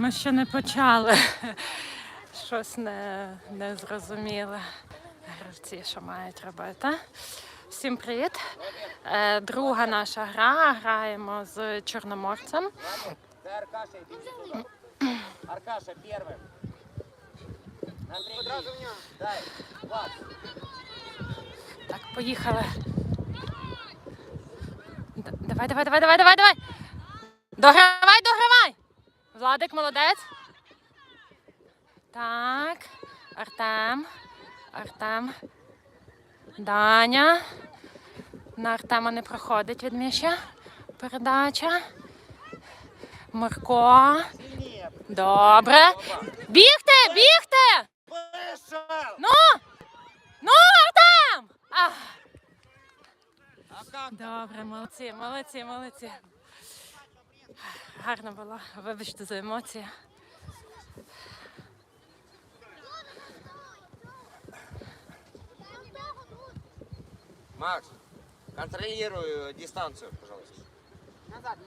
Ми ще не почали. Щось не, не зрозуміле. Гравці, що мають робити. Всім привіт. Е, Друга наша гра. Граємо з Чорноморцем. Да, Аркаша, сюда. Аркаша первым. Андрей, сразу в нем. Дай. Так, поїхали. Давай, давай, давай, давай, давай, давай. Догравай, догравай. Владик, молодець. Так. Артем. Артем. Даня. На Артема не проходить від Міші. Передача. Марко. Добре. Бігте, бігте! Ну! Ну, Артем! Добре, молодці, молодці, молодці. Гарно було. Вибачте за емоції. Макс, контролируй э, дистанцию, пожалуйста. Назад.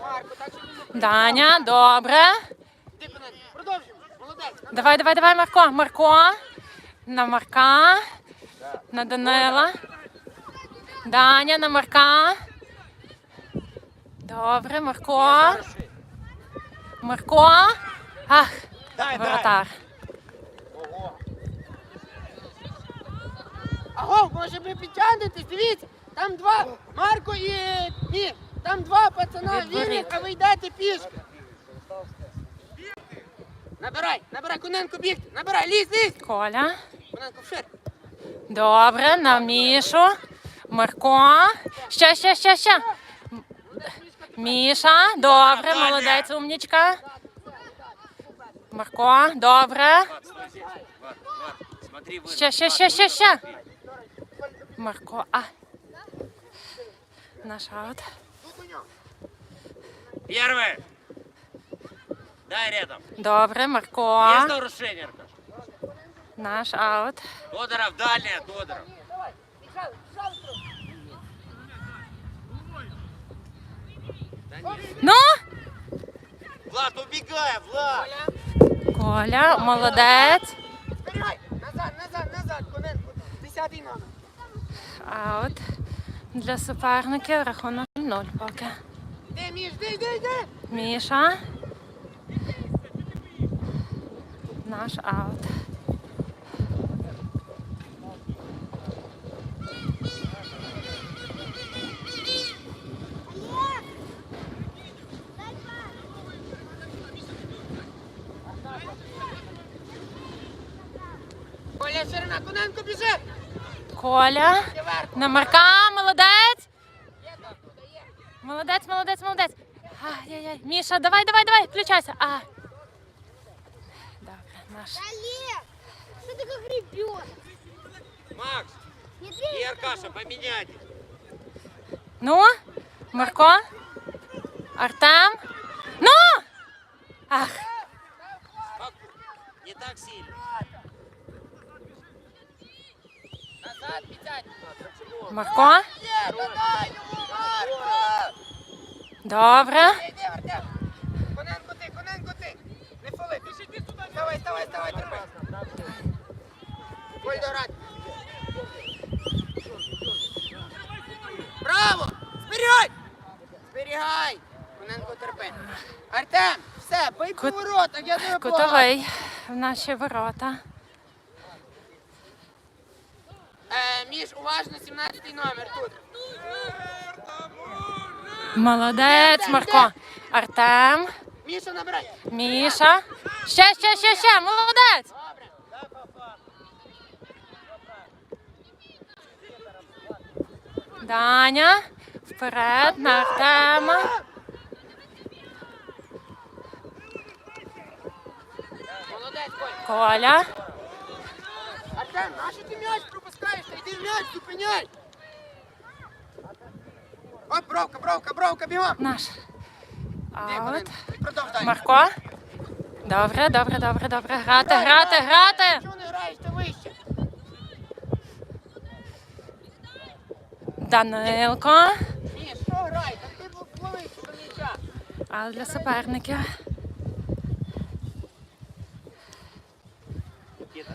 Марко, так що не Даня, добре. Продовжуємо. Молодець. Давай, давай, давай, Марко. Марко. На Марка. На Данила. Даня на Марка. Добре, Марко. Марко. Ах, воротар. Ого. Аго, може ви підтягнетесь? Дивіться, там два. Марко і Міш. Там два пацана Відберіть. а ви йдете пішки. Набирай, набирай, Коненко бігти. Набирай, лізь, лізь. Коля. Коненко вшир. Добре, на Мішу. Марко. Ще, ще, ще, ще. Міша, добре, молодець, умнічка. Марко, добре. Ще, ще, ще, ще, ще. Марко, а. Наш аут. Первый. Дай рядом. Добре, Марко. Есть нарушение, Аркаш? Наш аут. Тодоров, дальняя, Тодоров. Ну, Влад, убегай, Влад. Коля, молодець. Назад, назад, назад, Коненко. Десятий номер. Аут. Для суперників рахунок 0 поки. Де, Міш, де, де, де? Міша. Наш аут. Коля, ширина, Коненко біжи. Коля. На Марка, молодець. Є є. Молодець, молодець, молодець. Ай-яй-яй. Міша, давай, давай, давай, включайся. А. Добре, наш. Олег, что ты как ребенок? Макс и Аркаша, поменяйтесь. Ну, Марко. Артем. Ну! Ах, Не так сильно. Назад, п'ять. Марко. Добре. Коненко ти, Коненко ти. Не фоли. Давай, давай, давай, тримай. Коль до. Браво! Зберігай! Зберігай! Коненко терпи. Артем, все, бий по воротах, я тебе благаю. Кутовий в наші ворота. Е, Міш, уважно, 17 номер тут. Молодець, Марко. Артем. Міша, набирай. Міша. Ще, ще, ще, ще. Молодець. Даня. Вперед на Артема. Молодець. Коля. Артем, нащо ти м'яч м'яч, зупиняй. Оп, бровка, бровка, бровка, бігом. Наш. Аут. Коненко? Марко. Добре, добре, добре, добре. Грати, грати, грати. Чого не граєш, ти вище? Данилко. Ні, що грай? Та Але для суперників. Никита,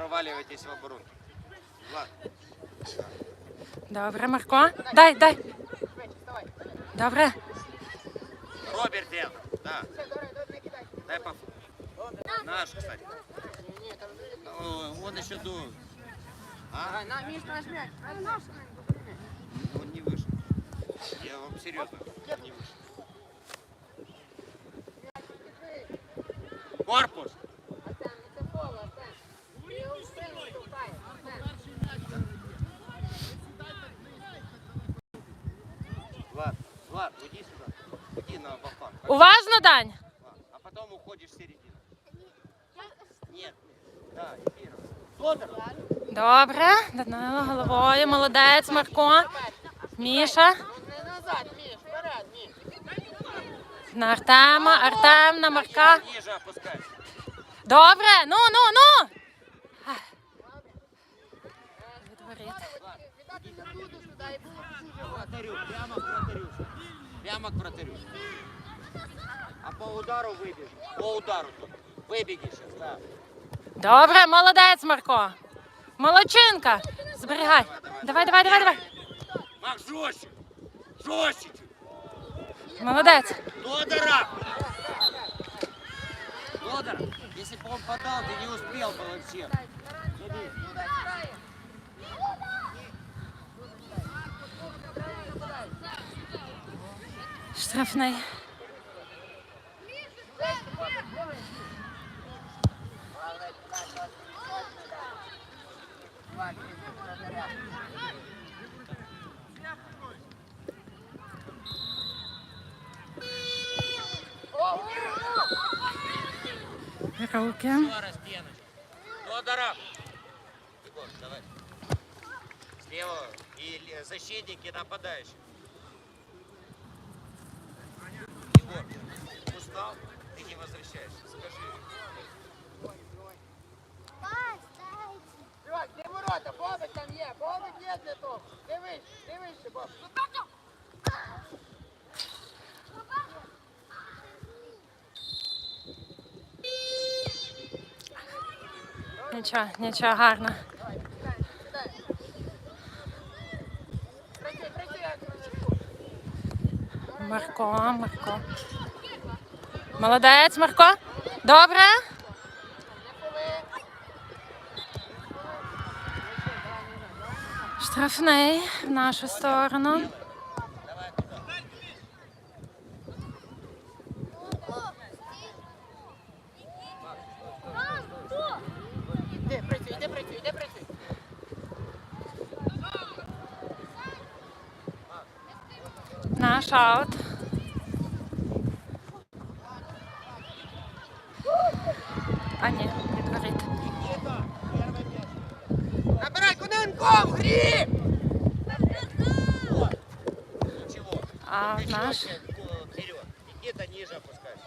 проваливаетесь в оборону. Влад, Добре, Марко. Дай, дай. Добре. Роберт делай. Да. Дай по... Наш, кстати. О, Он еще до... А? На, м'яч. Он не вышел. Я вам серьезно. Он не вышел. Корпус! Уважно, Дань. А потом уходишь в середину. Нет. Да. Федор, Добре. Данило головою. Молодець, Марко. Міша. Назад, Міш, вперед, Міш. На Артема. Артем на Марка. ниже опускайся. Добре. Ну, ну, ну. Відворіт. Прямо к вратарю. Прямо к вратарю А по удару выбежи. По удару тут. Выбеги сейчас, да. Добре, молодець, Марко. Молодчинка. Зберігай. Давай, давай, давай, давай. Макс, жестче. Жестче чуть. Молодець. Тодора! Тодор, если бы он подал, ты не успел бы вообще. Штрафний. Руки. Еще раз Егор, давай. Слева и защитники нападающие. Егор, устал? Ты не возвращаешься. Скажи. Чувак, де ворота? Бобик там є, Бобик є для того. Дивись, дивись, Боб. Нічого, нічого, гарно. Марко, Марко. Молодець, Марко. Добре. Штрафний в нашу сторону. Іди, працюй, іди, працюй, іди, працюй. Наш аут. А ні, відворіт. Набирай Коненков, грі! Ничего А Ты наш. чё, э, вперед. Никита ниже опускайся.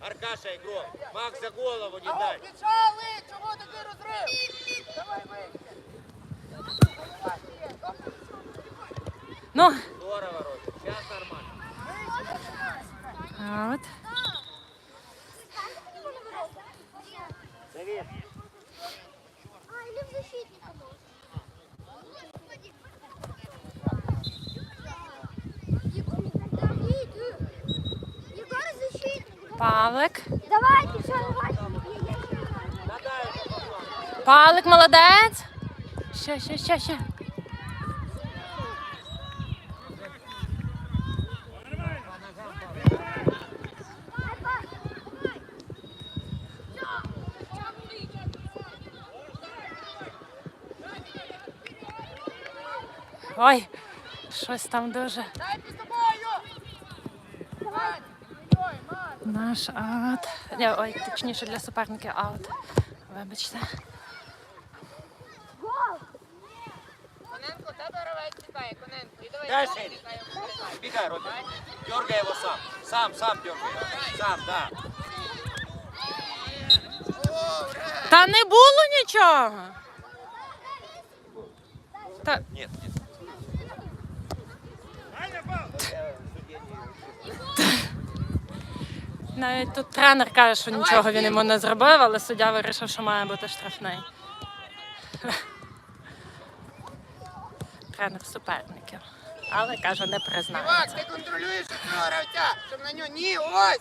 Аркаша игрок. Макс за голову не Аго, дай. Пічали! Чого такий розрив? Давай вище. Ну, Здорово, Родя. Сейчас нормально. аут. Давид. Павлик. Давайте, все, давайте. Павлик, молодець. Ще, ще, ще, ще. Ой, щось там дуже. Дай під тобою! Давай! Ой, Марк! Наш аут. Ні, Ой, точніше для суперників аут. Вибачте. Коненко, тебе гравець чекає, Коненко. І давай. Бегай, Робин. Дергай его сам. Сам, сам дергай. Сам, да. Та не було нічого. Та Нет, нет. Я судья не- Навіть тут тренер каже, що нічого він йому не зробив, але суддя вирішив, що має бути штрафний. Тренер суперників. Але каже, не признає. Івак, ти контролюєш цього гравця, щоб на нього. Ні, ось!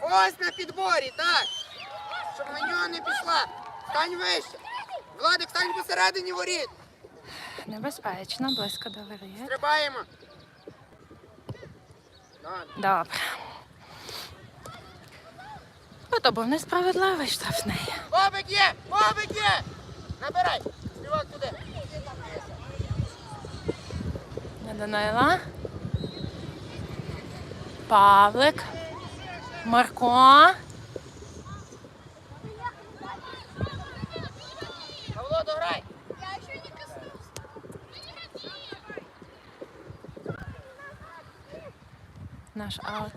Ось на підборі, так. Щоб на нього не пішла. Стань вище. Владик, стань посередині воріт. Небезпечно, близько до воріт. Стрибаємо. Добре. Ну, то був несправедливий штрафний. Бобик є! Бобик є! Набирай! Співак туди. Данила. Павлик. Марко. Павло, дограй! Наш аут.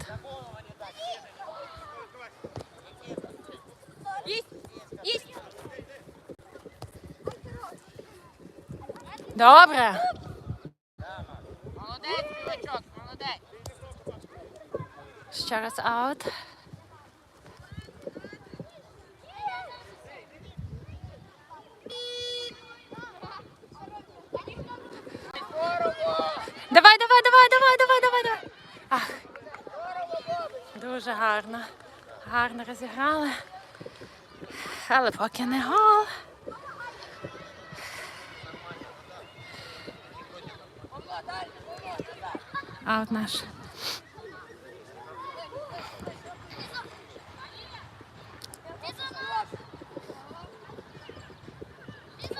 Добре. Молодець, співачок, молодець. Ще раз аут. Давай, давай, давай, давай, давай, давай, давай. Ах. Дуже гарно. Гарно розіграли. Але поки не гол. Аут наш.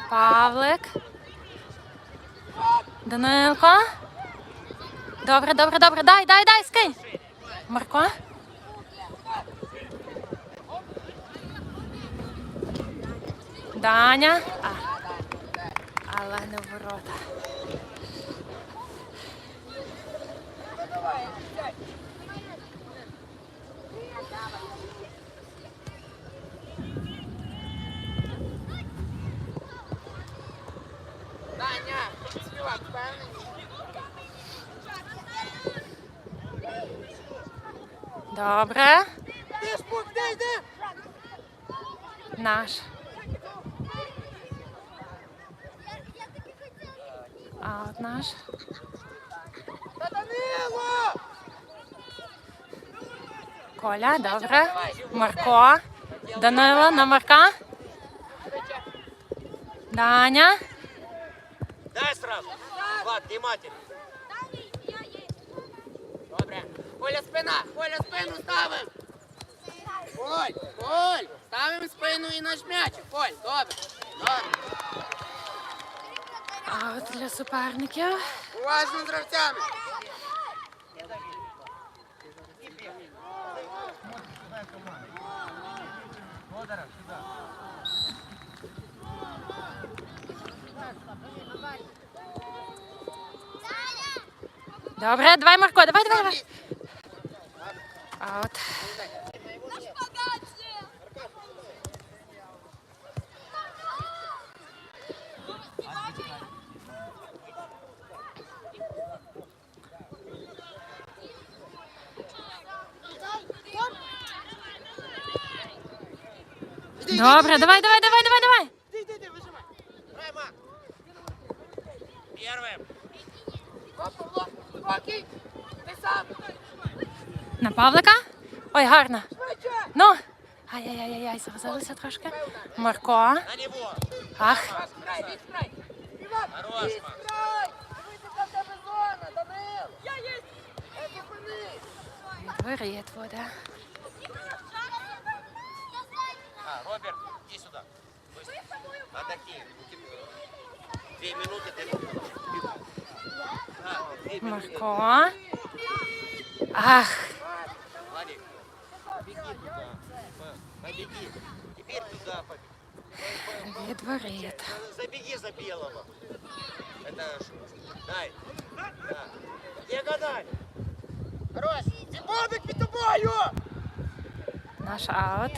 Павлик. Данилко. Добре, добре, добре. Дай, дай, дай, скинь. Марко. Даня. А. Але не ворота. Даня, співак, впевнений. Добре. Пук, де йде? Наш. Аут наш. Та Данило! Коля, добре. Марко. Данило на Марка. Даня. Дай сразу. Влад, внимательно. Добре. Коля спина, Коля спину ставим. Коль, Коль, ставимо спину і наш м'яч. Коль, добре. Добре. Аут для суперників. Уважно з гравцями. Добре, давай, Марко, давай, давай, давай. Аут. Іди, Добре, давай, давай, давай, давай, давай. Іди, іди, іди, вижимай. Грай, Мак. Сам. На Павлика. Ой, гарно. Ну. Ай-яй-яй-яй, завозилися трошки. Марко. На него. Ах. Хорош, Мак. Я є. А, Роберт, иди сюда. Быстро. Отдохни. Две минуты ты... Да, две минуты. Марко. Ах. Владик, беги туда. Побеги. Теперь туда побеги. Від воріт. Забеги за белого. Это ж... Дай. Да. Диагональ. Хорош. І Бобик під тобою. Наш аут.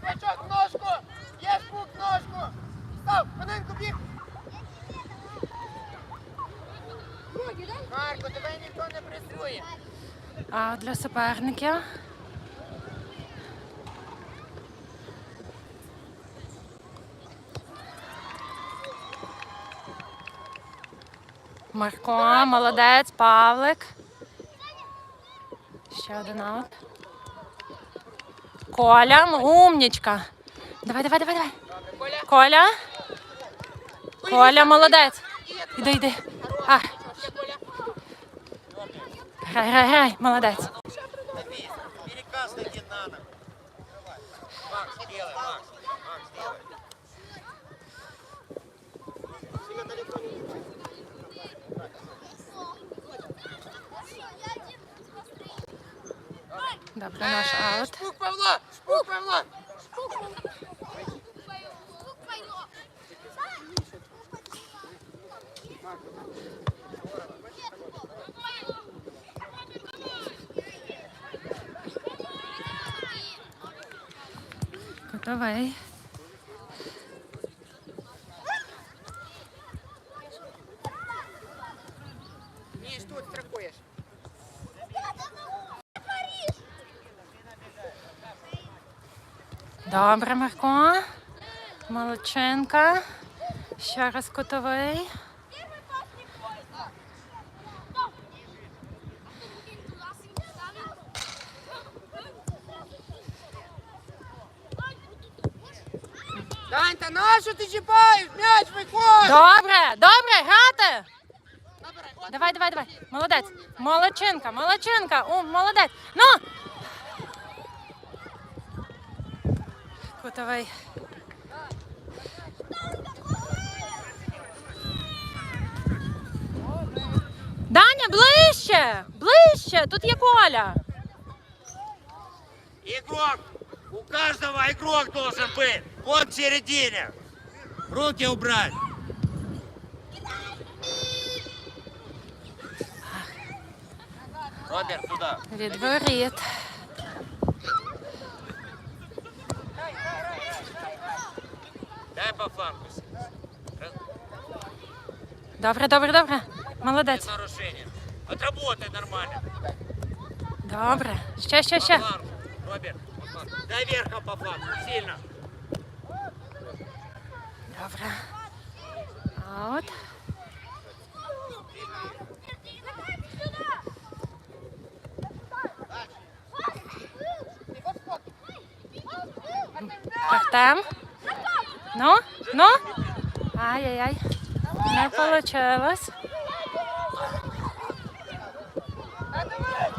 Печок ножку! Є пук ножку! Став, паненку біг! Марко, тебе ніхто не пресує. А для суперників. Марко, молодець, Павлик. Ще один аут. Коля, м- умнічка. Давай, давай, давай, давай. Коля. Коля. Молодець. Іди, йди. А, грай, грай, грай, молодець. Переказ иди на ногу. Макс, делай, Макс. Макс, делай. Добре, наш аут. Шпук Павло! Шпук Павло! Готовий. Ніж тут страхуєш. Добре, Марко. Молодчинка. Ще раз котовий. Дань, та нащо ти чіпаєш? М'яч виходить! Добре, добре, грати. Давай, давай, давай. Молодець. Молодчинка, молодчинка. У, молодець. Ну. Котовий. Даня, ближче! Ближче! Тут є Коля. Игрок! У каждого игрок должен быть. Он в середине. Руки убрать. Роберт, туда. Відворіт. Дай По флангу. Раз- Добре, добре, добре. Молодець. Без нарушения. Отработай нормально. Добре. Ще, ще, По ще. флангу. Роберт, по флангу. дай верхом по флангу. Сильно. Добре. Аут. Артем. Ну, ну. Ай-яй-яй. Не получилось. А давай!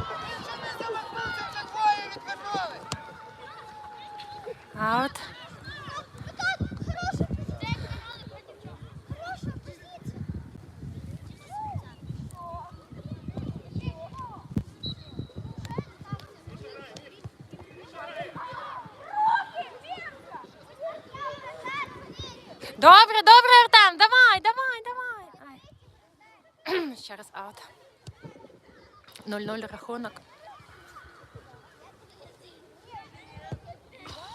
0-0 рахунок.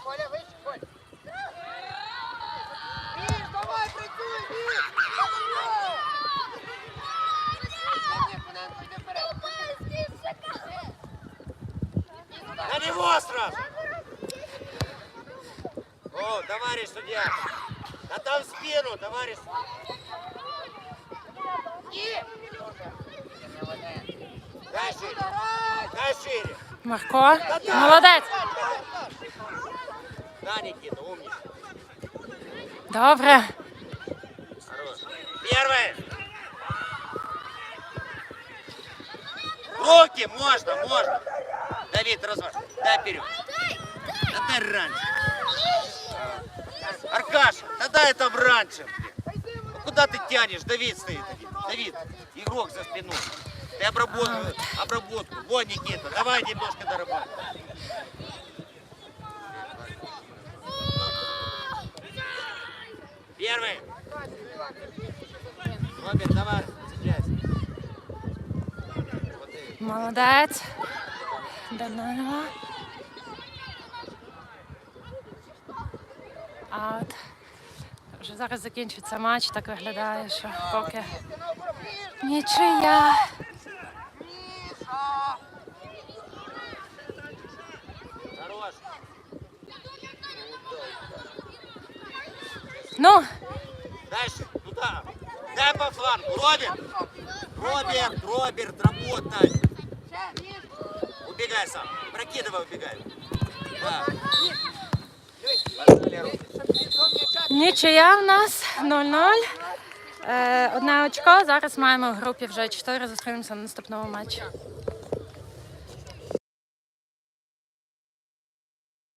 Коля, вище, Коль. Міш, давай, працюй, Міш! Ні, Коненко, йди вперед. На него сразу. О, товарищ судья. Да там в спину, товарищ. Ні! Марко. Молодець. Добре. Первый. Руки можно, можно. Давид, разворот. Дай вперед. Да дай раньше. Аркаша, да дай там раньше. Ну куда ты тянешь? Давид стоит. Давид, игрок за спиной. Ты обработку, обработку. Вон, Никита, давай немножко доработай. Первый. Роберт, давай, цепляйся. Молодець. Данило. Аут. Вже зараз закінчиться матч, так виглядає, що поки нічия. Міш! А, Хорош. Ну, Дальше. Туда. Дай по флангу. Роберт. Роберт, Роберт, работай. Убегай сам. Прокидывай, убегай. Да. Нічия в нас 0-0. Е, Одне очко. Зараз маємо в групі вже 4. Зустрінемося на наступному матчі.